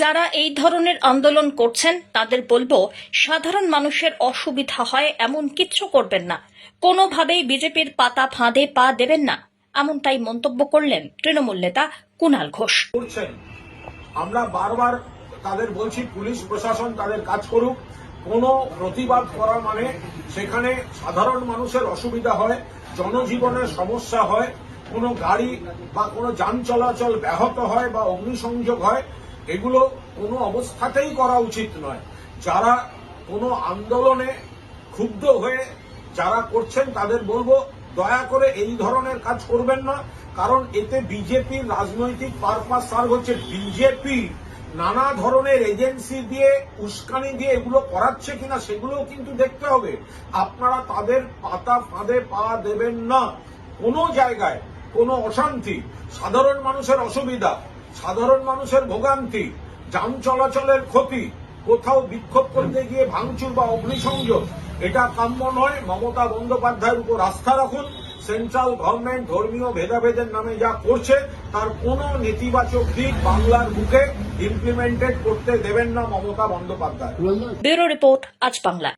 যারা এই ধরনের আন্দোলন করছেন, তাদের বলব, সাধারণ মানুষের অসুবিধা হয় এমন কিচ্ছু করবেন না। কোনোভাবেই বিজেপির পাতা ফাঁদে পা দেবেন না। এমনটাই মন্তব্য করলেন তৃণমূল নেতা কুণাল ঘোষ। আমরা বারবার তাদের বলছি, পুলিশ প্রশাসন তাদের কাজ করুক। কোনো প্রতিবাদ করা মানে সেখানে সাধারণ মানুষের অসুবিধা হয়, জনজীবনের সমস্যা হয়, কোনো গাড়ি বা কোনো যান চলাচল ব্যাহত হয় বা অগ্নিসংযোগ হয়। এগুলো কোনো অবস্থাতেই করা উচিত নয়। যারা কোনো আন্দোলনে ক্ষুব্ধ হয়ে যারা করছেন, তাদের বলব, দয়া করে এই ধরনের কাজ করবেন না, কারণ এতে বিজেপির রাজনৈতিক পারপাস সার্ভ হচ্ছে বিজেপি নানা ধরনের এজেন্সি দিয়ে, উস্কানি দিয়ে এগুলো করাচ্ছে কিনা সেগুলোও কিন্তু দেখতে হবে। আপনারা তাদের পাতা ফাঁদে পা দেবেন না। কোনো জায়গায় কোনো অশান্তি, সাধারণ মানুষের অসুবিধা সাধারণ মানুষের ভোগান্তি, যান চলাচলের ক্ষতি, কোথাও বিক্ষোভ করতে গিয়ে ভাঙচুর বা অগ্নিসংযোগ, এটা কাম্য নয়। মমতা বন্দ্যোপাধ্যায়ের উপর আস্থা রাখুন। সেন্ট্রাল গভর্নমেন্ট ধর্মীয় ভেদাভেদের নামে যা করছে, তার কোনো নেতিবাচক দিক বাংলার বুকে ইমপ্লিমেন্টেড করতে দেবেন না মমতা বন্দ্যোপাধ্যায়। ব্যুরো রিপোর্ট, আজ বাংলা।